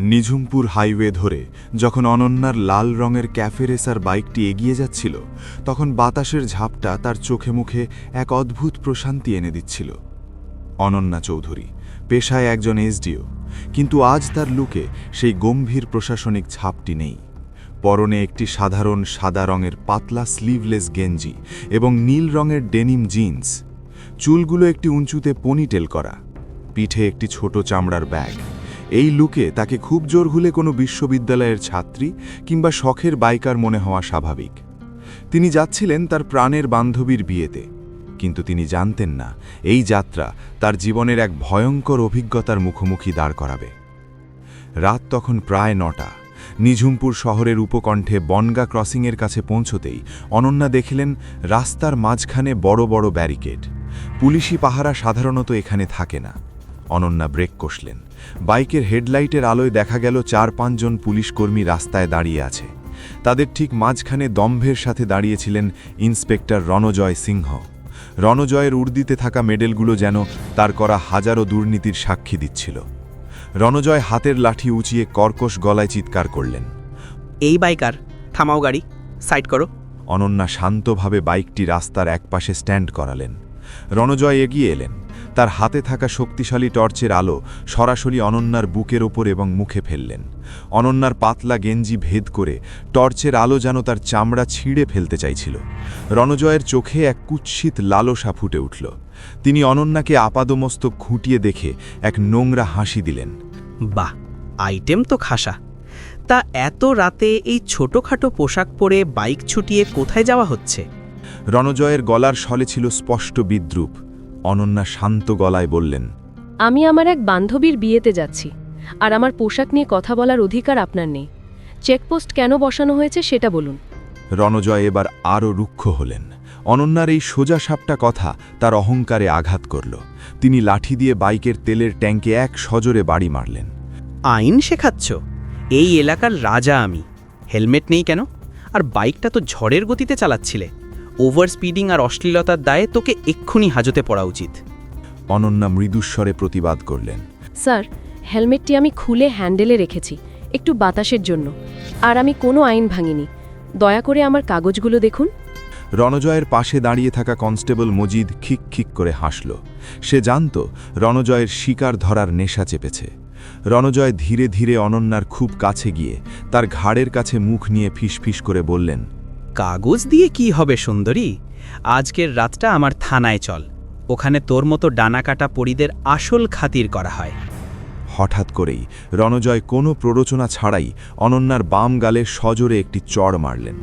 Nijhumpur highway ধরে যখন অনন্যার লাল রঙের ক্যাফে রেসার বাইকটি এগিয়ে যাচ্ছিল, তখন বাতাসের ঝাপটা তার চোখে মুখে এক অদ্ভুত প্রশান্তি এনে দিচ্ছিল। অনন্যা চৌধুরী, পেশায় একজন এসডিও, কিন্তু আজ তার লুকে সেই গম্ভীর প্রশাসনিক ছাপটি নেই। পরনে একটি সাধারণ সাদা রঙের পাতলা স্লিভলেস গেঞ্জি এবং নীল রঙের ডেনিম জিন্স। চুলগুলো একটি উঁচুতে পনিটেল করা। পিঠে একটি ছোট চামড়ার ব্যাগ। এই লুকে তাকে খুব জোর হলে কোনো বিশ্ববিদ্যালয়ের ছাত্রী কিংবা শখের বাইকার মনে হওয়া স্বাভাবিক। তিনি যাচ্ছিলেন তার প্রাণের বান্ধবীর বিয়েতে, কিন্তু তিনি জানতেন না এই যাত্রা তার জীবনের এক ভয়ঙ্কর অভিজ্ঞতার মুখোমুখি দাঁড় করাবে। রাত তখন প্রায় নটা। নিঝুমপুর শহরের উপকণ্ঠে বনগা ক্রসিংয়ের কাছে পৌঁছতেই অনন্যা দেখলেন রাস্তার মাঝখানে বড় বড় ব্যারিকেড। পুলিশি পাহারা সাধারণত এখানে থাকে না। অনন্যা ব্রেক কষলেন। বাইকের হেডলাইটের আলোয় দেখা গেল চার পাঁচজন পুলিশকর্মী রাস্তায় দাঁড়িয়ে আছে। তাদের ঠিক মাঝখানে দম্ভের সাথে দাঁড়িয়েছিলেন ইন্সপেক্টর রণজয় সিংহ। রণজয়ের উর্দিতে থাকা মেডেলগুলো যেন তার করা হাজারো দুর্নীতির সাক্ষী দিচ্ছিল। রণজয় হাতের লাঠি উঁচিয়ে কর্কশ গলায় চিৎকার করলেন। এই বাইকার থামাও গাড়ি সাইড করো। অনন্যা শান্তভাবে বাইকটি রাস্তার একপাশে স্ট্যান্ড করালেন। রণজয় এগিয়ে এলেন। তার হাতে থাকা শক্তিশালী টর্চের আলো সরাসরি অনন্যার বুকের ওপর এবং মুখে ফেললেন। অনন্যার পাতলা গেঞ্জি ভেদ করে টর্চের আলো যেন তার চামড়া ছিঁড়ে ফেলতে চাইছিল। রণজয়ের চোখে এক কুৎসিত লালসা ফুটে উঠল। তিনি অনন্যাকে আপাদমস্তক খুঁটিয়ে দেখে এক নোংরা হাসি দিলেন। বাহ আইটেম তো খাসা। তা এত রাতে এই ছোটখাটো পোশাক পরে বাইক ছুটিয়ে কোথায় যাওয়া হচ্ছে? রণজয়ের গলার স্বলে ছিল স্পষ্ট বিদ্রুপ। অনন্যা শান্ত গলায় বললেন আমি আমার এক বান্ধবীর বিয়েতে যাচ্ছি আর আমার পোশাক নিয়ে কথা বলার অধিকার আপনার নেই। চেকপোস্ট কেন বসানো হয়েছে সেটা বলুন। রণজয় এবার আরও রুক্ষ হলেন। অনন্যার এই সোজা সাপটা কথা তার অহংকারে আঘাত করল। তিনি লাঠি দিয়ে বাইকের তেলের ট্যাঙ্কে এক সজোরে বাড়ি মারলেন। আইন শেখাচ্ছ? এই এলাকার রাজা আমি। হেলমেট নেই কেন? আর বাইকটা তো ঝড়ের গতিতে চালাচ্ছিলে। ওভার স্পিডিং আর অশ্লীলতার দায়ে তোকে এক্ষুনি হাজতে পড়া উচিত। অনন্যা মৃদুস্বরে প্রতিবাদ করলেন। স্যার হেলমেটটি আমি খুলে হ্যান্ডেলে রেখেছি একটু বাতাসের জন্য আর আমি কোনো আইন ভাঙিনি। দয়া করে আমার কাগজগুলো দেখুন। রণজয়ের পাশে দাঁড়িয়ে থাকা কনস্টেবল মজিদ খিক খিক করে হাসল। সে জানত রণজয়ের শিকার ধরার নেশা চেপেছে। রণজয় ধীরে ধীরে অনন্যার খুব কাছে গিয়ে তার ঘাড়ের কাছে মুখ নিয়ে ফিসফিস করে বললেন কাগজ দিয়ে কি হবে সুন্দরী? আজকের রাতটা আমার থানায় চল। ওখানে তোর মতো ডানা কাটা পরিদের আসল খাতির করা হয়। হঠাৎ করেই রণজয় কোনো প্ররোচনা ছাড়াই অনন্যার বাম গালে সজোরে একটি চড় মারলেন।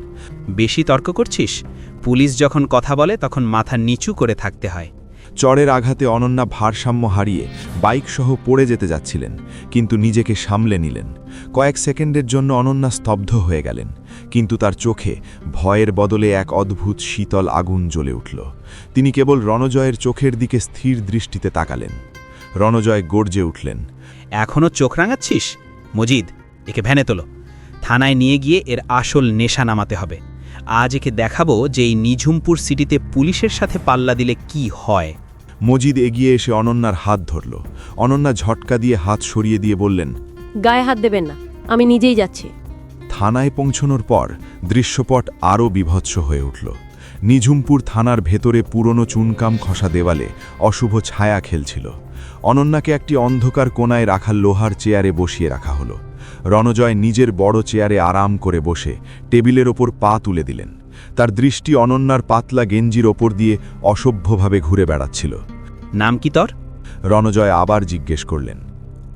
বেশি তর্ক করছিস? পুলিশ যখন কথা বলে তখন মাথা নিচু করে থাকতে হয়। চড়ের আঘাতে অনন্যা ভারসাম্য হারিয়ে বাইক সহ পড়ে যেতে যাচ্ছিলেন কিন্তু নিজেকে সামলে নিলেন। কয়েক সেকেন্ডের জন্য অনন্যা স্তব্ধ হয়ে গেলেন। কিন্তু তার চোখে ভয়ের বদলে এক অদ্ভুত শীতল আগুন জ্বলে উঠল। তিনি কেবল রণজয়ের চোখের দিকে স্থির দৃষ্টিতে তাকালেন। রণজয় গর্জে উঠলেন এখনও চোখ রাঙাচ্ছিস? মজিদ একে ভ্যানে তোলো। থানায় নিয়ে গিয়ে এর আসল নেশা নামাতে হবে। আজ একে দেখাবো যে এই নিঝুমপুর সিটিতে পুলিশের সাথে পাল্লা দিলে কি হয়। মজিদ এগিয়ে এসে অনন্যার হাত ধরল। অনন্যা ঝটকা দিয়ে হাত সরিয়ে দিয়ে বললেন গায়ে হাত দেবেন না আমি নিজেই যাচ্ছি। থানায় পৌঁছনোর পর দৃশ্যপট আরও বিভৎস হয়ে উঠল। নিঝুমপুর থানার ভেতরে পুরনো চুনকাম খসা দেওয়ালে অশুভ ছায়া খেলছিল। অনন্যাকে একটি অন্ধকার কোনায় রাখা লোহার চেয়ারে বসিয়ে রাখা হলো। রণজয় নিজের বড় চেয়ারে আরাম করে বসে টেবিলের ওপর পা তুলে দিলেন। তার দৃষ্টি অনন্যার পাতলা গেঞ্জির ওপর দিয়ে অসভ্যভাবে ঘুরে বেড়াচ্ছিল। নাম কি তোর? রণজয় আবার জিজ্ঞেস করলেন।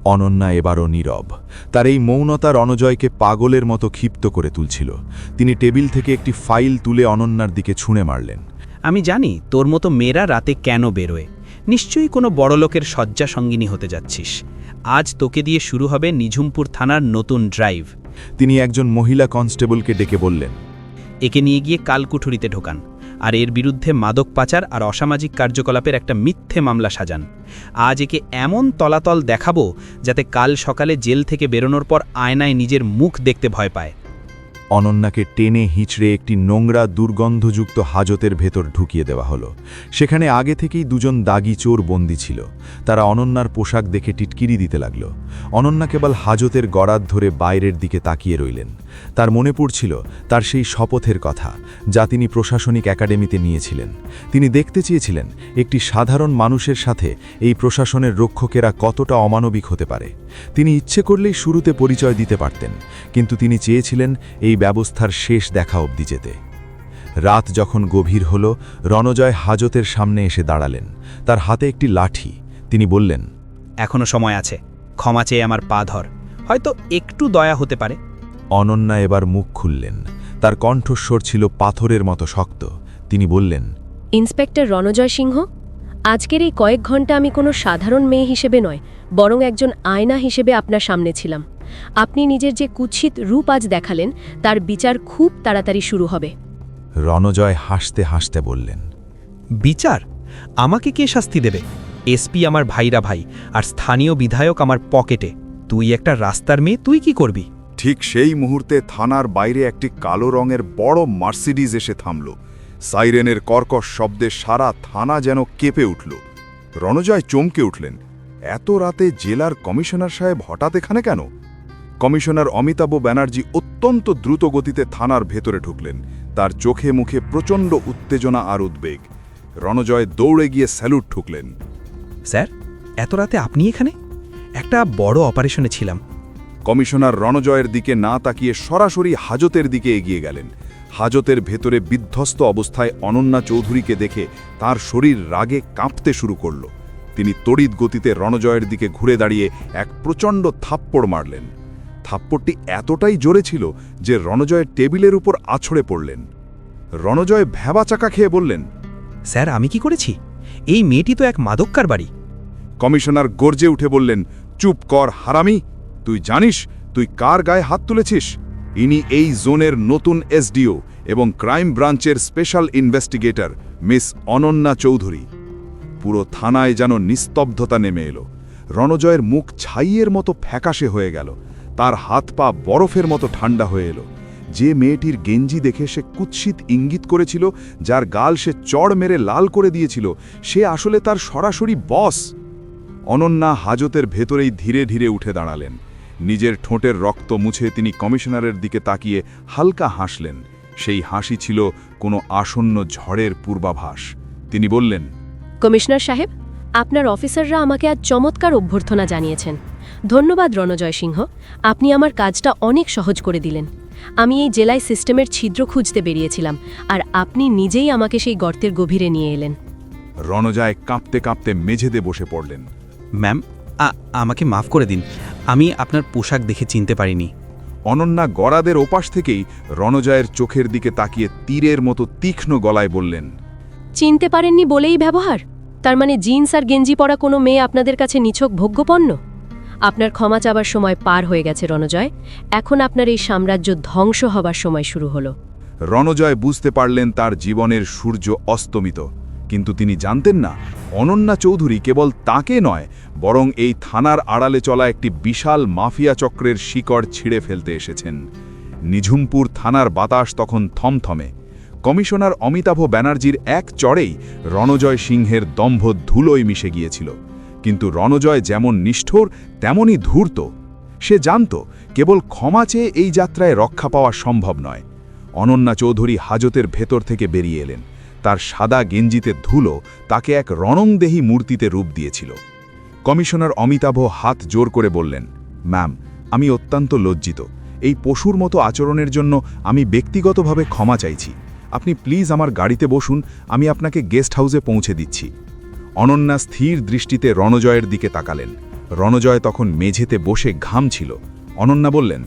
অনন্যা এবারও নীরব। তার এই মৌনতা রণজয়কে পাগলের মতো ক্ষিপ্ত করে তুলছিল। তিনি টেবিল থেকে একটি ফাইল তুলে অনন্যার দিকে ছুঁড়ে মারলেন। আমি জানি তোর মতো মেয়েরা রাতে কেন বেরোয়। নিশ্চয়ই কোনো বড়লোকের শয্যা সঙ্গিনী হতে যাচ্ছিস। আজ তোকে দিয়ে শুরু হবে নিঝুমপুর থানার নতুন ড্রাইভ। তিনি একজন মহিলা কনস্টেবলকে ডেকে বললেন একে নিয়ে গিয়ে কালকুঠুরিতে ঢোকান। আর এর বিরুদ্ধে মাদক পাচার আর অসামাজিক কার্যকলাপের একটা মিথ্যে মামলা সাজান। আজ একে এমন তলাতল দেখাবো যাতে কাল সকালে জেল থেকে বেরোনোর পর আয়নায় নিজের মুখ দেখতে ভয় পায়। অনন্যাকে টেনে হিঁচড়ে একটি নোংরা দুর্গন্ধযুক্ত হাজতের ভেতর ঢুকিয়ে দেওয়া হলো। সেখানে আগে থেকেই দুজন দাগি চোর বন্দি ছিল। তারা অনন্যার পোশাক দেখে টিটকিরি দিতে লাগল। অনন্যা কেবল হাজতের গড়াত ধরে বাইরের দিকে তাকিয়ে রইলেন। তার মনে পড়ছিল তার সেই শপথের কথা যা তিনি প্রশাসনিক একাডেমিতে নিয়েছিলেন। তিনি দেখতে চেয়েছিলেন একটি সাধারণ মানুষের সাথে এই প্রশাসনের রক্ষকেরা কতটা অমানবিক হতে পারে। তিনি ইচ্ছে করলেই শুরুতে পরিচয় দিতে পারতেন, কিন্তু তিনি চেয়েছিলেন এই ব্যবস্থার শেষ দেখা অবধি যেতে। রাত যখন গভীর হল, রণজয় হাজতের সামনে এসে দাঁড়ালেন। তার হাতে একটি লাঠি। তিনি বললেন, এখনও সময় আছে। ক্ষমা চেয়ে আমার পা ধর। হয়তো একটু দয়া হতে পারে। অনন্যা এবার মুখ খুললেন। তার কণ্ঠস্বর ছিল পাথরের মতো শক্ত। তিনি বললেন ইন্সপেক্টর রণজয় সিংহ আজকের এই কয়েক ঘণ্টা আমি কোনো সাধারণ মেয়ে হিসেবে নয় বরং একজন আয়না হিসেবে আপনার সামনে ছিলাম। আপনি নিজের যে কুৎসিত রূপ আজ দেখালেন তার বিচার খুব তাড়াতাড়ি শুরু হবে। রণজয় হাসতে হাসতে বললেন বিচার? আমাকে কে শাস্তি দেবে? এসপি আমার ভাইরা ভাই আর স্থানীয় বিধায়ক আমার পকেটে। তুই একটা রাস্তার মেয়ে তুই কি করবি? ঠিক সেই মুহূর্তে থানার বাইরে একটি কালো রঙের বড় মার্সিডিজ এসে থামল। সাইরেনের কর্কশ শব্দে সারা থানা যেন কেঁপে উঠল। রণজয় চমকে উঠলেন। এত রাতে জেলার কমিশনার সাহেব হঠাৎ এখানে কেন? কমিশনার অমিতাভ ব্যানার্জি অত্যন্ত দ্রুত গতিতে থানার ভেতরে ঢুকলেন। তার চোখে মুখে প্রচণ্ড উত্তেজনা আর উদ্বেগ। রণজয় দৌড়ে গিয়ে স্যালুট ঠুকলেন। স্যার, এত রাতে আপনি এখানে? একটা বড় অপারেশনে ছিলাম। কমিশনার রণজয়ের দিকে না তাকিয়ে সরাসরি হাজতের দিকে এগিয়ে গেলেন। হাজতের ভেতরে বিধ্বস্ত অবস্থায় অনন্যা চৌধুরীকে দেখে তার শরীর রাগে কাঁপতে শুরু করল। তিনি তড়িৎ গতিতে রণজয়ের দিকে ঘুরে দাঁড়িয়ে এক প্রচণ্ড থাপ্পড় মারলেন। থাপ্পড়টি এতটাই জোরে ছিল যে রণজয়ের টেবিলের উপর আছড়ে পড়লেন। রণজয় ভ্যাবাচাকা খেয়ে বললেন স্যার আমি কি করেছি? এই মেয়েটি তো এক মাদককার বাড়ি। কমিশনার গর্জে উঠে বললেন চুপ কর হারামি তুই জানিস তুই কার গায়ে হাত তুলেছিস? ইনি এই জোনের নতুন এসডিও এবং ক্রাইম ব্রাঞ্চের special investigator, miss Ananya Chowdhury. পুরো থানায় যেন নিস্তব্ধতা নেমে এলো। রণজয়ের মুখ ছাইয়ের মতো ফ্যাকাশে হয়ে গেল। তার হাত পা বরফের মতো ঠান্ডা হয়ে এলো। যে মেয়েটির গেঞ্জি দেখে সে কুৎসিত ইঙ্গিত করেছিল, যার গাল সে চড় মেরে লাল করে দিয়েছিল, সে আসলে তার সরাসরি বস। অনন্যা হাজতের ভেতরেই ধীরে ধীরে উঠে দাঁড়ালেন। নিজের ঠোঁটের রক্ত মুছে তিনি কমিশনারের দিকে তাকিয়ে হালকা হাসলেন। সেই হাসি ছিল কোনো আসন্ন ঝড়ের পূর্বাভাস। তিনি বললেন কমিশনার সাহেব আপনার অফিসাররা আমাকে আজ চমৎকার অভ্যর্থনা জানিয়েছেন। ধন্যবাদ রণজয় সিংহ আপনি আমার কাজটা অনেক সহজ করে দিলেন। আমি এই জেলায় সিস্টেমের ছিদ্র খুঁজতে বেরিয়েছিলাম আর আপনি নিজেই আমাকে সেই গর্তের গভীরে নিয়ে এলেন। রণজয় কাঁপতে কাঁপতে মেঝেতে বসে পড়লেন। ম্যাম আমাকে মাফ করে দিন। আমি আপনার পোশাক দেখে চিনতে পারিনি। অনন্যা গড়াদের ওপাশ থেকেই রণজয়ের চোখের দিকে তাকিয়ে তীরের মতো তীক্ষ্ণ গলায় বললেন চিনতে পারেননি বলেই ব্যবহার। তার মানে জিন্স আর গেঞ্জি পরা কোনো মেয়ে আপনাদের কাছে নিছক ভোগ্যপণ্য? আপনার ক্ষমা চাবার সময় পার হয়ে গেছে রণজয়। এখন আপনার এই সাম্রাজ্য ধ্বংস হবার সময় শুরু হলো। রণজয় বুঝতে পারলেন তার জীবনের সূর্য অস্তমিত। কিন্তু তিনি জানতেন না, অনন্যা চৌধুরী কেবল তাকে নয়, বরং এই থানার আড়ালে চলা একটি বিশাল মাফিয়া চক্রের শিকড় ছিঁড়ে ফেলতে এসেছেন। নিঝুমপুর থানার বাতাস তখন থমথমে। কমিশনার অমিতাভ ব্যানার্জির এক চড়েই রণজয় সিংহের দম্ভ ধুলোয় মিশে গিয়েছিল। কিন্তু রণজয় যেমন নিষ্ঠুর, তেমনই ধূর্ত। সে জানত, কেবল ক্ষমা চেয়ে এই যাত্রায় রক্ষা পাওয়া সম্ভব নয়। অনন্যা চৌধুরী হাজতের ভেতর থেকে বেরিয়ে এলেন। তার সাদা গেঞ্জিতে ধুলো তাকে এক রণংদেহী মূর্তিতে রূপ দিয়েছিল। কমিশনার অমিতাভ হাত জোর করে বললেন, ম্যাম, আমি অত্যন্ত লজ্জিত। এই পশুর মতো আচরণের জন্য আমি ব্যক্তিগতভাবে ক্ষমা চাইছি। আপনি প্লিজ আমার গাড়িতে বসুন, আমি আপনাকে গেস্ট হাউসে পৌঁছে দিচ্ছি। অনন্যা স্থির দৃষ্টিতে রণজয়ের দিকে তাকালেন। রণজয় তখন মেঝেতে বসে ঘাম ছিল। অনন্যা বললেন,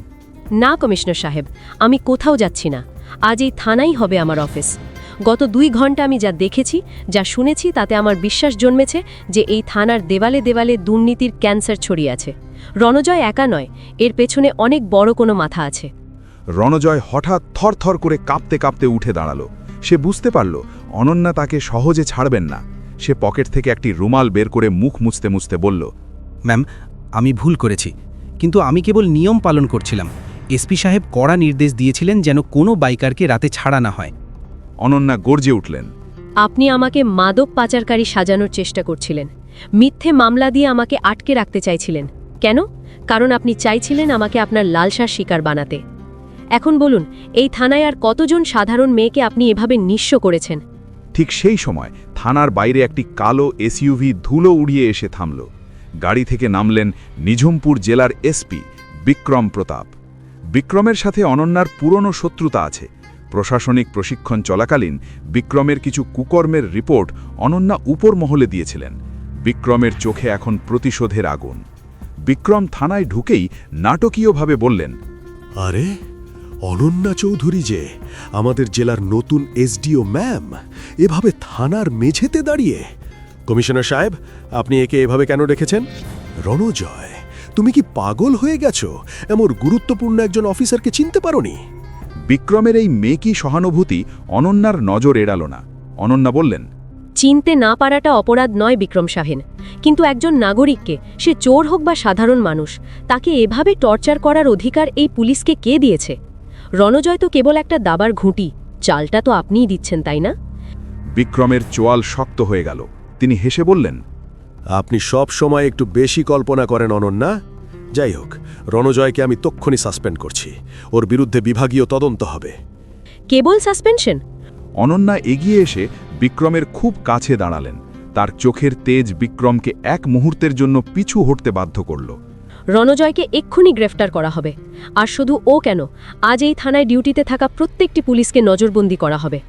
না কমিশনার সাহেব, আমি কোথাও যাচ্ছি না। আজ এই থানাই হবে আমার অফিস। গত দুই ঘণ্টা আমি যা দেখেছি যা শুনেছি তাতে আমার বিশ্বাস জন্মেছে যে এই থানার দেওয়ালে দেওয়ালে দুর্নীতির ক্যান্সার ছড়িয়ে আছে। রণজয় একা নয় এর পেছনে অনেক বড় কোনো মাথা আছে। রণজয় হঠাৎ থরথর করে কাঁপতে কাঁপতে উঠে দাঁড়াল। সে বুঝতে পারল অনন্যা তাকে সহজে ছাড়বেন না। সে পকেট থেকে একটি রুমাল বের করে মুখ মুছতে মুছতে বলল ম্যাম আমি ভুল করেছি। কিন্তু আমি কেবল নিয়ম পালন করছিলাম। এসপি সাহেব কড়া নির্দেশ দিয়েছিলেন যেন কোনো বাইকারকে রাতে ছাড়া না হয়। অনন্যা গর্জে উঠলেন। আপনি আমাকে মাদক পাচারকারী সাজানোর চেষ্টা করছিলেন। মিথ্যে মামলা দিয়ে আমাকে আটকে রাখতে চাইছিলেন। কেন? কারণ আপনি চাইছিলেন আমাকে আপনার লালসার শিকার বানাতে। এখন বলুন এই থানায় আর কতজন সাধারণ মেয়েকে আপনি এভাবে নিঃস্ব করেছেন? ঠিক সেই সময় থানার বাইরে একটি কালো এসইউভি ধুলো উড়িয়ে এসে থামল। গাড়ি থেকে নামলেন নিঝুমপুর জেলার এসপি বিক্রম প্রতাপ। বিক্রমের সাথে অনন্যার পুরনো শত্রুতা আছে। প্রশাসনিক প্রশিক্ষণ চলাকালীন বিক্রমের কিছু কুকর্মের রিপোর্ট অনন্যা উপর মহলে দিয়েছিলেন। বিক্রমের চোখে এখন প্রতিশোধের আগুন। বিক্রম থানায় ঢুকেই নাটকীয়ভাবে বললেন, আরে, অনন্যা চৌধুরী যে, আমাদের জেলার নতুন এসডিও ম্যাম, এভাবে থানার মেঝেতে দাঁড়িয়ে। কমিশনার সাহেব, আপনি একে এভাবে কেন রেখেছেন রণজয়, তুমি কি পাগল হয়ে গেছো? এমন গুরুত্বপূর্ণ একজন অফিসারকে চিনতে পারোনি? বিক্রমের এই মেকি সহানুভূতি অনন্যার নজর এড়াল না। অনন্যা বললেন চিনতে না পারাটা অপরাধ নয় বিক্রম শাহেন কিন্তু একজন নাগরিককে সে চোর হোক বা সাধারণ মানুষ তাকে এভাবে টর্চার করার অধিকার এই পুলিশকে কে দিয়েছে? রণজয় তো কেবল একটা দাবার ঘুঁটি চালটা তো আপনিই দিচ্ছেন তাই না? বিক্রমের চোয়াল শক্ত হয়ে গেল। তিনি হেসে বললেন আপনি সব সময় একটু বেশি কল্পনা করেন অনন্যা। যাই হোক রণজয়কে আমি তক্ষণি সাসপেন্ড করছি। ওর বিরুদ্ধে বিভাগীয় তদন্ত হবে। কেবল সাসপেনশন? অনন্যা এগিয়ে এসে বিক্রমের খুব কাছে দাঁড়ালেন। তার চোখের তেজ বিক্রমকে এক মুহূর্তের জন্য পিছু হটতে বাধ্য করল। রণজয়কে এক্ষুনি গ্রেফতার করা হবে। আর শুধু ও কেন? আজ এই থানায় ডিউটিতে থাকা প্রত্যেকটি পুলিশকে নজরবন্দি করা হবে।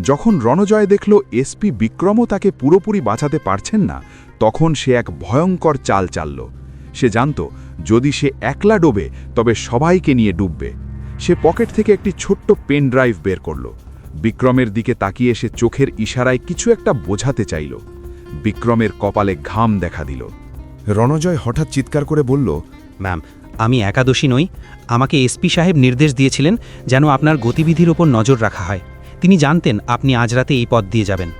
যখন রণজয় দেখল এসপি বিক্রমও তাকে পুরোপুরি বাঁচাতে পারছেন না তখন সে এক ভয়ঙ্কর চাল চালল। সে জানত যদি সে একলা ডোবে, তবে সবাইকে নিয়ে ডুববে। সে পকেট থেকে একটি ছোট্ট পেন ড্রাইভ বের করল। বিক্রমের দিকে তাকিয়ে সে চোখের ইশারায় কিছু একটা বোঝাতে চাইল। বিক্রমের কপালে ঘাম দেখা দিল। রণজয় হঠাৎ চিৎকার করে বলল, ম্যাম, আমি একাদশী নই। আমাকে এসপি সাহেব নির্দেশ দিয়েছিলেন যেন আপনার গতিবিধির ওপর নজর রাখা হয়। তিনি জানতেন আপনি আজ রাতে এই পথ দিয়ে যাবেন।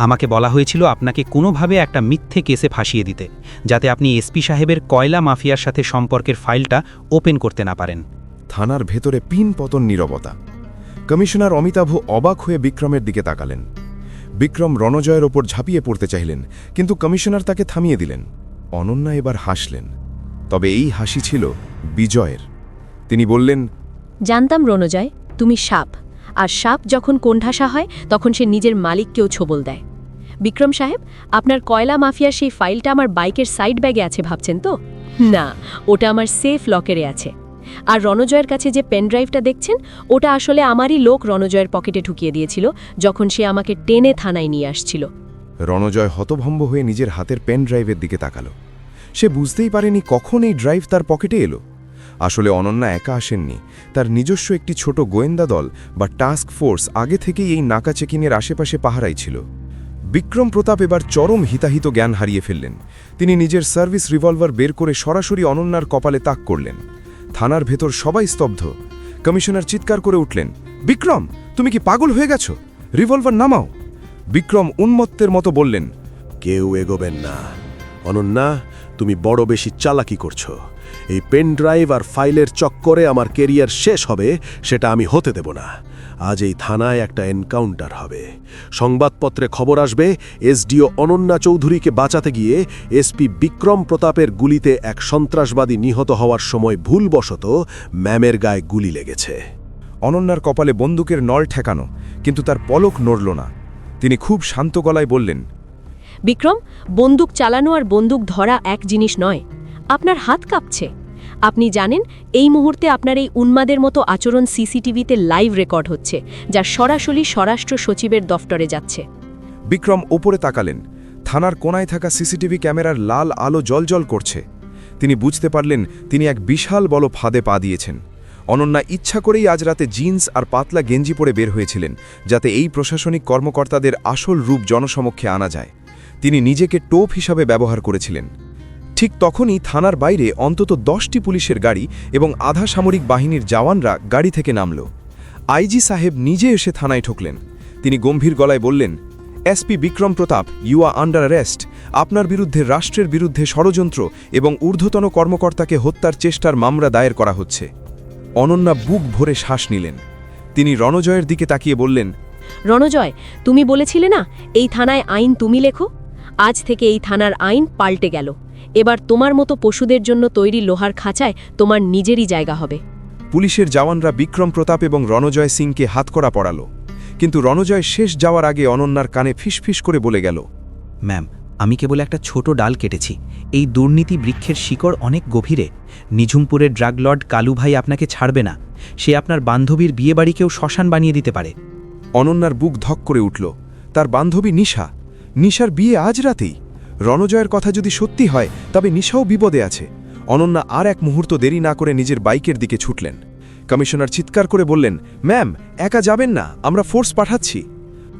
আমাকে বলা হয়েছিল আপনাকে কোনোভাবে একটা মিথ্যে কেসে ফাঁসিয়ে দিতে যাতে আপনি এসপি সাহেবের কয়লা মাফিয়ার সাথে সম্পর্কের ফাইলটা ওপেন করতে না পারেন। থানার ভেতরে পিন পতন নীরবতা। কমিশনার অমিতাভ অবাক হয়ে বিক্রমের দিকে তাকালেন। বিক্রম রণজয়ের ওপর ঝাঁপিয়ে পড়তে চাইলেন কিন্তু কমিশনার তাকে থামিয়ে দিলেন। অনন্যা এবার হাসলেন। তবে এই হাসি ছিল বিজয়ের। তিনি বললেন জানতাম রণজয় তুমি সাপ। আর সাপ যখন কোণঠাসা হয় তখন সে নিজের মালিককেও ছোবল দেয়। বিক্রম সাহেব, আপনার কয়লা মাফিয়ার সেই ফাইলটা আমার বাইকের সাইড ব্যাগে আছে ভাবছেন তো? না, ওটা আমার সেফ লকেরে আছে। আর রণজয়ের কাছে যে পেনড্রাইভটা দেখছেন, ওটা আসলে আমারই লোক রণজয়ের পকেটে ঢুকিয়ে দিয়েছিল, যখন সে আমাকে টেনে থানায় নিয়ে আসছিল। রণজয় হতভম্ব হয়ে নিজের হাতের পেন ড্রাইভের দিকে তাকালো। সে বুঝতেই পারেনি কখন এই ড্রাইভ তার পকেটে এলো। আসলে অনন্যা একা আসেননি, তার নিজস্ব একটি ছোট গোয়েন্দা দল বা টাস্ক ফোর্স আগে থেকেই এই নাকা চেকিংয়ের আশেপাশে পাহারাই ছিল। বিক্রম প্রতাপ এবার চরম হিতাহিত জ্ঞান হারিয়ে ফেললেন। তিনি নিজের সার্ভিস রিভলভার বের করে সরাসরি অনন্যার কপালে তাক করলেন। থানার ভেতর সবাই স্তব্ধ। কমিশনার চিৎকার করে উঠলেন, বিক্রম, তুমি কি পাগল হয়ে গেছো? রিভলভার নামাও। বিক্রম উন্মত্তের মতো বললেন, কেউ এগোবেন না। অনন্যা, তুমি বড় বেশি চালাকি করছ। এই পেন ড্রাইভ আর ফাইলের চক্করে আমার কেরিয়ার শেষ হবে, সেটা আমি হতে দেব না। আজ এই থানায় একটা এনকাউন্টার হবে। সংবাদপত্রে খবর আসবে এসডিও অনন্যা চৌধুরীকে বাঁচাতে গিয়ে এসপি বিক্রম প্রতাপের গুলিতে এক সন্ত্রাসবাদী নিহত হওয়ার সময় ভুলবশত ম্যামের গায়ে গুলি লেগেছে। অনন্যার কপালে বন্দুকের নল ঠেকানো কিন্তু তার পলক নড়ল না। তিনি খুব শান্ত গলায় বললেন বিক্রম বন্দুক চালানো আর বন্দুক ধরা এক জিনিস নয়। আপনার হাত কাঁপছে। আপনি জানেন, এই মুহূর্তে আপনার এই উন্মাদের মতো আচরণ সিসিটিভিতে লাইভ রেকর্ড হচ্ছে, যা সরাসরি স্বরাষ্ট্র সচিবের দফতরে যাচ্ছে। বিক্রম ওপরে তাকালেন। থানার কোনায় থাকা সিসিটিভি ক্যামেরার লাল আলো জলজল করছে। তিনি বুঝতে পারলেন, তিনি এক বিশাল বড় ফাঁদে পা দিয়েছেন। অনন্যা ইচ্ছা করেই আজ রাতে জিন্স আর পাতলা গেঞ্জি পরে বের হয়েছিলেন, যাতে এই প্রশাসনিক কর্মকর্তাদের আসল রূপ জনসমক্ষে আনা যায়। তিনি নিজেকে টোপ হিসাবে ব্যবহার করেছিলেন। ঠিক তখনই থানার বাইরে অন্তত দশটি পুলিশের গাড়ি এবং আধা সামরিক বাহিনীর জওয়ানরা গাড়ি থেকে নামল। আইজি সাহেব নিজে এসে থানায় ঠকলেন তিনি গম্ভীর গলায় বললেন SP Bikram Pratap you are under arrest আপনার বিরুদ্ধে, রাষ্ট্রের বিরুদ্ধে ষড়যন্ত্র এবং ঊর্ধ্বতন কর্মকর্তাকে হত্যার চেষ্টার মামলা দায়ের করা হচ্ছে। অনন্যা বুক ভরে শ্বাস নিলেন। তিনি রণজয়ের দিকে তাকিয়ে বললেন, রণজয়, তুমি বলেছিলে না, এই থানায় আইন তুমি লেখো? আজ থেকে এই থানার আইন পাল্টে গেল। এবার তোমার মতো পশুদের জন্য তৈরি লোহার খাঁচায় তোমার নিজেরই জায়গা হবে। পুলিশের জওয়ানরা বিক্রম প্রতাপ এবং রণজয় সিংকে হাতকড়া পড়ালো। কিন্তু রণজয় শেষ যাওয়ার আগে অনন্যার কানে ফিসফিস করে বলে গেল ম্যাম আমি কেবল একটা ছোট ডাল কেটেছি। এই দুর্নীতি বৃক্ষের শিকড় অনেক গভীরে। নিঝুমপুরের ড্রাগ লর্ড কালু ভাই আপনাকে ছাড়বে না। সে আপনার বান্ধবীর বিয়েবাড়িকেও শ্মশান বানিয়ে দিতে পারে। অনন্যার বুক ধক করে উঠল তার বান্ধবী নিশা? নিশার বিয়ে আজ রাতেই? রণজয়ের কথা যদি সত্যি হয় তবে নিশাও বিপদে আছে। অনন্যা আর এক মুহূর্ত দেরি না করে নিজের বাইকের দিকে ছুটলেন। কমিশনার চিৎকার করে বললেন ম্যাম একা যাবেন না আমরা ফোর্স পাঠাচ্ছি।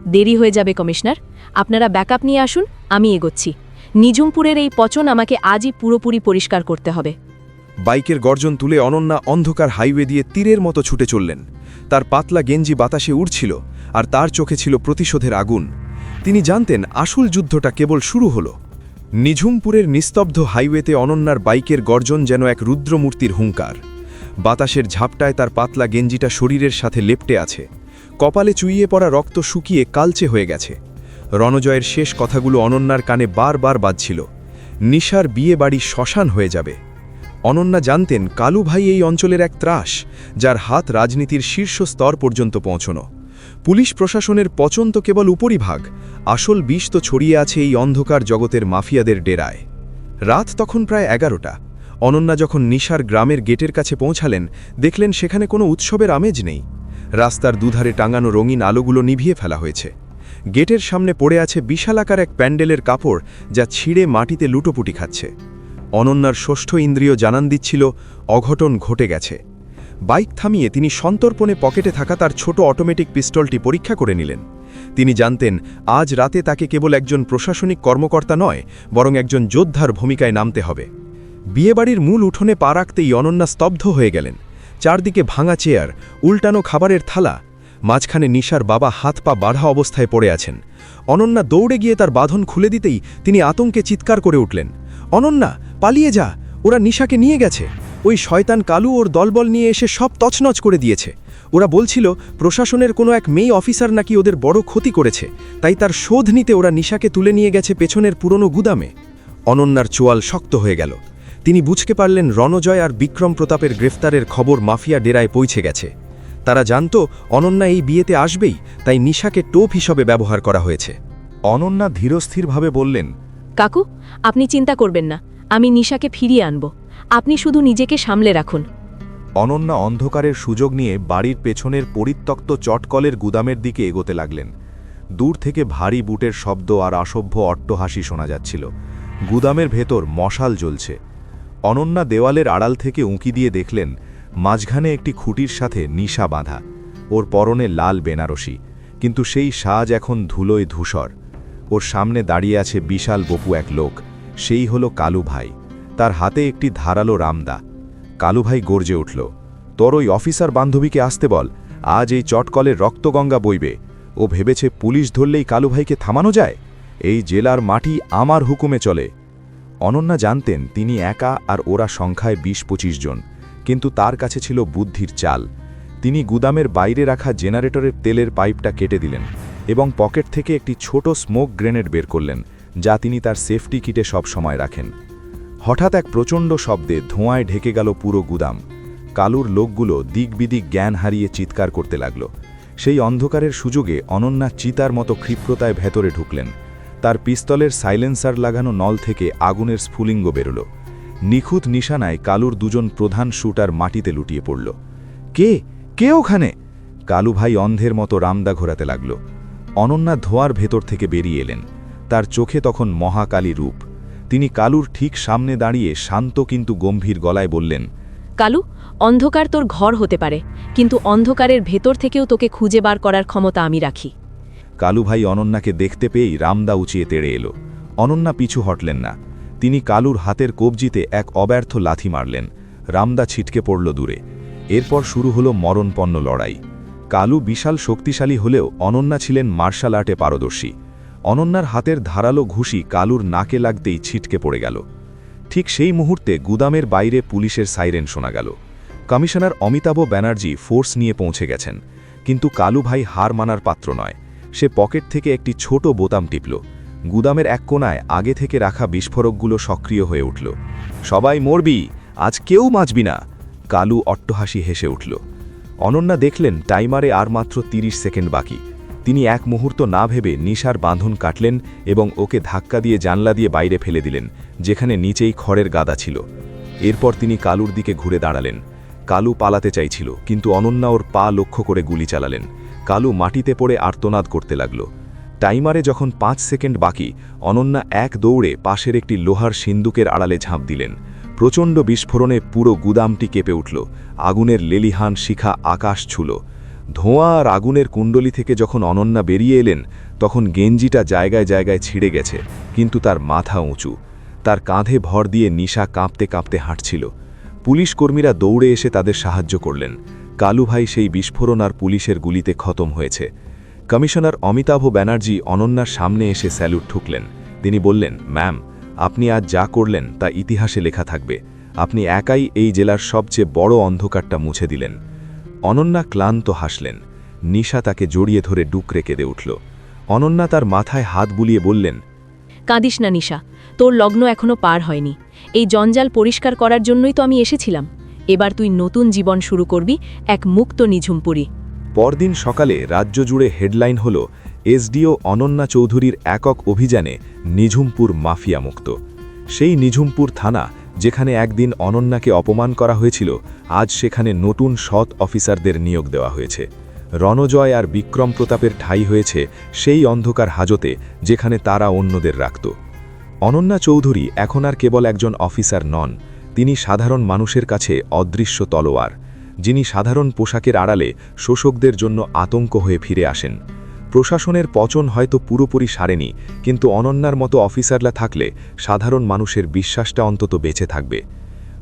দেরি হয়ে যাবে কমিশনার। আপনারা ব্যাকআপ নিয়ে আসুন আমি এগোচ্ছি। নিঝুমপুরের এই পচন আমাকে আজই পুরোপুরি পরিষ্কার করতে হবে। বাইকের গর্জন তুলে অনন্যা অন্ধকার হাইওয়ে দিয়ে তীরের মতো ছুটে চললেন। তার পাতলা গেঞ্জি বাতাসে উড়ছিল আর তার চোখে ছিল প্রতিশোধের আগুন। তিনি জানতেন আসল যুদ্ধটা কেবল শুরু হল। নিঝুমপুরের নিস্তব্ধ হাইওয়েতে অনন্যার বাইকের গর্জন যেন এক রুদ্রমূর্তির হুঙ্কার। বাতাসের ঝাপটায় তার পাতলা গেঞ্জিটা শরীরের সাথে লেপটে আছে। কপালে চুইয়ে পড়া রক্ত শুকিয়ে কালচে হয়ে গেছে। রণজয়ের শেষ কথাগুলো অনন্যার কানে বারবার বাজছিল। নিশার বিয়ে বাড়ি শ্মশান হয়ে যাবে। অনন্যা জানতেন কালু ভাই এই অঞ্চলের এক ত্রাস, যার হাত রাজনীতির শীর্ষ স্তর পর্যন্ত পৌঁছনো। পুলিশ প্রশাসনের পচন তো কেবল উপরিভাগ, আসল বিষ তো ছড়িয়ে আছে এই অন্ধকার জগতের মাফিয়াদের ডেরায়। রাত তখন প্রায় এগারোটা। অনন্যা যখন নিশার গ্রামের গেটের কাছে পৌঁছালেন, দেখলেন সেখানে কোনো উৎসবের আমেজ নেই। রাস্তার দুধারে টাঙানো রঙিন আলোগুলো নিভিয়ে ফেলা হয়েছে। গেটের সামনে পড়ে আছে বিশালাকার এক প্যান্ডেলের কাপড় যা ছিঁড়ে মাটিতে লুটোপুটি খাচ্ছে। অনন্যার ষষ্ঠ ইন্দ্রিয় জানান দিচ্ছিল, অঘটন ঘটে গেছে। বাইক থামিয়ে তিনি সন্তর্পণে পকেটে থাকা তার ছোট অটোমেটিক পিস্তলটি পরীক্ষা করে নিলেন। তিনি জানতেন, আজ রাতে তাকে কেবল একজন প্রশাসনিক কর্মকর্তা নয়, বরং একজন যোদ্ধার ভূমিকায় নামতে হবে। বিয়েবাড়ির মূল উঠোনে পা রাখতেই অনন্যা স্তব্ধ হয়ে গেলেন। চারদিকে ভাঙা চেয়ার, উল্টানো খাবারের থালা, মাঝখানে নিশার বাবা হাত পা বাঁধা অবস্থায় পড়ে আছেন। অনন্যা দৌড়ে গিয়ে তার বাঁধন খুলে দিতেই তিনি আতঙ্কে চিৎকার করে উঠলেন। অনন্যা, পালিয়ে যা! ওরা নিশাকে নিয়ে গেছে। ওই শয়তান কালু ওর দলবল নিয়ে এসে সব তছনছ করে দিয়েছে। ওরা বলছিল প্রশাসনের কোনো এক মেয়ে অফিসার নাকি ওদের বড় ক্ষতি করেছে তাই তার শোধ নিতে ওরা নিশাকে তুলে নিয়ে গেছে পেছনের পুরনো গুদামে। অনন্যার চোয়াল শক্ত হয়ে গেল। তিনি বুঝতে পারলেন রণজয় আর বিক্রম প্রতাপের গ্রেফতারের খবর মাফিয়া ডেরায় পৌঁছে গেছে। তারা জানত অনন্যা এই বিয়েতে আসবেই তাই নিশাকে টোপ হিসাবে ব্যবহার করা হয়েছে। অনন্যা ধীরস্থিরভাবে বললেন কাকু আপনি চিন্তা করবেন না আমি নিশাকে ফিরিয়ে আনব। আপনি শুধু নিজেকে সামলে রাখুন। অনন্যা অন্ধকারের সুযোগ নিয়ে বাড়ির পেছনের পরিত্যক্ত চটকলের গুদামের দিকে এগোতে লাগলেন। দূর থেকে ভারী বুটের শব্দ আর অসভ্য অট্টহাসি শোনা যাচ্ছিল। গুদামের ভেতর মশাল জ্বলছে। অনন্যা দেওয়ালের আড়াল থেকে উঁকি দিয়ে দেখলেন, মাঝখানে একটি খুঁটির সাথে নিশা বাঁধা। ওর পরনে লাল বেনারসি, কিন্তু সেই সাজ এখন ধুলোয় ধূসর। ওর সামনে দাঁড়িয়ে আছে বিশাল বপু এক লোক, সেই হলো কালু ভাই। তার হাতে একটি ধারালো রামদা। কালুভাই গর্জে উঠল, তোর ওই অফিসার বান্ধবীকে আসতে বল, আজ এই চটকলের রক্তগঙ্গা বইবে। ও ভেবেছে পুলিশ ধরলেই কালুভাইকে থামানো যায়? এই জেলার মাটি আমার হুকুমে চলে। অনন্যা জানতেন তিনি একা আর ওরা সংখ্যায় বিশ পঁচিশ জন, কিন্তু তার কাছে ছিল বুদ্ধির চাল। তিনি গুদামের বাইরে রাখা জেনারেটরের তেলের পাইপটা কেটে দিলেন এবং পকেট থেকে একটি ছোট স্মোক গ্রেনেড বের করলেন, যা তিনি তার সেফটি কিটে সব সময় রাখেন। হঠাৎ এক প্রচণ্ড শব্দে ধোঁয়ায় ঢেকে গেল পুরো গুদাম। কালুর লোকগুলো দিকবিদিক জ্ঞান হারিয়ে চিৎকার করতে লাগল। সেই অন্ধকারের সুযোগে অনন্যা চিতার মতো ক্ষিপ্রতায় ভেতরে ঢুকলেন। তার পিস্তলের সাইলেন্সার লাগানো নল থেকে আগুনের স্ফুলিঙ্গ বেরোল। নিখুঁত নিশানায় কালুর দুজন প্রধান শুটার মাটিতে লুটিয়ে পড়ল। কে? কে ওখানে? কালু ভাই অন্ধের মতো রামদা ঘোরাতে লাগল। অনন্যা ধোয়ার ভেতর থেকে বেরিয়ে এলেন। তার চোখে তখন মহাকালী রূপ। তিনি কালুর ঠিক সামনে দাঁড়িয়ে শান্ত কিন্তু গম্ভীর গলায় বললেন কালু অন্ধকার তোর ঘর হতে পারে কিন্তু অন্ধকারের ভেতর থেকেও তোকে খুঁজে বার করার ক্ষমতা আমি রাখি। কালু ভাই অনন্যাকে দেখতে পেয়েই রামদা উঁচিয়ে তেড়ে এলো। অনন্যা পিছু হটলেন না। তিনি কালুর হাতের কবজিতে এক অব্যর্থ লাথি মারলেন। রামদা ছিটকে পড়ল দূরে। এরপর শুরু হলো মরণপন্ন লড়াই। কালু বিশাল শক্তিশালী হলেও অনন্যা ছিলেন মার্শাল আর্টে পারদর্শী। অনন্যার হাতের ধারালো ঘুষি কালুর নাকে লাগতেই ছিটকে পড়ে গেল। ঠিক সেই মুহূর্তে গুদামের বাইরে পুলিশের সাইরেন শোনা গেল। কমিশনার অমিতাভ ব্যানার্জি ফোর্স নিয়ে পৌঁছে গেছেন। কিন্তু কালু ভাই হার মানার পাত্র নয়। সে পকেট থেকে একটি ছোট বোতাম টিপল। গুদামের এক কোনায় আগে থেকে রাখা বিস্ফোরকগুলো সক্রিয় হয়ে উঠল। সবাই মরবি, আজ কেউ বাঁচবি না। কালু অট্টহাসি হেসে উঠল। অনন্যা দেখলেন টাইমারে আর মাত্র ৩০ সেকেন্ড বাকি। তিনি এক মুহূর্ত না ভেবে নিশার বাঁধন কাটলেন এবং ওকে ধাক্কা দিয়ে জানলা দিয়ে বাইরে ফেলে দিলেন, যেখানে নিচেই খড়ের গাদা ছিল। এরপর তিনি কালুর দিকে ঘুরে দাঁড়ালেন। কালু পালাতে চাইছিল, কিন্তু অনন্যা ওর পা লক্ষ্য করে গুলি চালালেন। কালু মাটিতে পড়ে আর্তনাদ করতে লাগল। টাইমারে যখন পাঁচ সেকেন্ড বাকি, অনন্যা এক দৌড়ে পাশের একটি লোহার সিন্দুকের আড়ালে ঝাঁপ দিলেন। প্রচণ্ড বিস্ফোরণে পুরো গুদামটি কেঁপে উঠল। আগুনের লেলিহান শিখা আকাশ ছুল। ধোঁয়া আর আগুনের কুণ্ডলি থেকে যখন অনন্যা বেরিয়ে এলেন, তখন গেঞ্জিটা জায়গায় জায়গায় ছিঁড়ে গেছে, কিন্তু তার মাথা উঁচু। তার কাঁধে ভর দিয়ে নিশা কাঁপতে কাঁপতে হাঁটছিল। পুলিশ কর্মীরা দৌড়ে এসে তাদের সাহায্য করলেন। কালু ভাই সেই বিস্ফোরণ আর পুলিশের গুলিতে খতম হয়েছে। কমিশনার অমিতাভ ব্যানার্জি অনন্যার সামনে এসে স্যালুট ঠুকলেন। তিনি বললেন, ম্যাম, আপনি আজ যা করলেন তা ইতিহাসে লেখা থাকবে। আপনি একাই এই জেলার সবচেয়ে বড় অন্ধকারটা মুছে দিলেন। অনন্যা ক্লান্ত হাসলেন। নিশা তাকে জড়িয়ে ধরে ডুকরে কেঁদে উঠল। অনন্যা তার মাথায় হাত বুলিয়ে বললেন কাঁদিস না নিশা তোর লগ্ন এখনও পার হয়নি। এই জঞ্জাল পরিষ্কার করার জন্যই তো আমি এসেছিলাম। এবার তুই নতুন জীবন শুরু করবি এক মুক্ত নিঝুমপুরি। পরদিন সকালে রাজ্য জুড়ে হেডলাইন হল এসডিও অনন্যা চৌধুরীর একক অভিযানে নিঝুমপুর মাফিয়া মুক্ত সেই নিঝুমপুর থানা যেখানে একদিন অনন্যাকে অপমান করা হয়েছিল, আজ সেখানে নতুন সৎ অফিসারদের নিয়োগ দেওয়া হয়েছে। রণজয় আর বিক্রম প্রতাপের ঠাই হয়েছে সেই অন্ধকার হাজতে যেখানে তারা অন্যদের রাখত। অনন্যা চৌধুরী এখন আর কেবল একজন অফিসার নন, তিনি সাধারণ মানুষের কাছে অদৃশ্য তলোয়ার, যিনি সাধারণ পোশাকের আড়ালে শোষকদের জন্য আতঙ্ক হয়ে ফিরে আসেন। প্রশাসনের পচন হয়তো পুরোপুরি সারেনি, কিন্তু অনন্যার মতো অফিসাররা থাকলে সাধারণ মানুষের বিশ্বাসটা অন্তত বেঁচে থাকবে।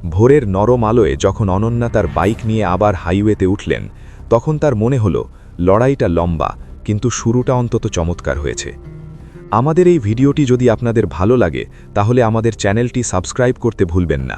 ভোরের নরম আলোয় যখন অনন্যা তার বাইক নিয়ে আবার হাইওয়েতে উঠলেন, তখন তার মনে হলো, লড়াইটা লম্বা, কিন্তু শুরুটা অন্তত চমৎকার হয়েছে। আমাদের এই ভিডিওটি যদি আপনাদের ভালো লাগে, তাহলে আমাদের চ্যানেলটি সাবস্ক্রাইব করতে ভুলবেন না।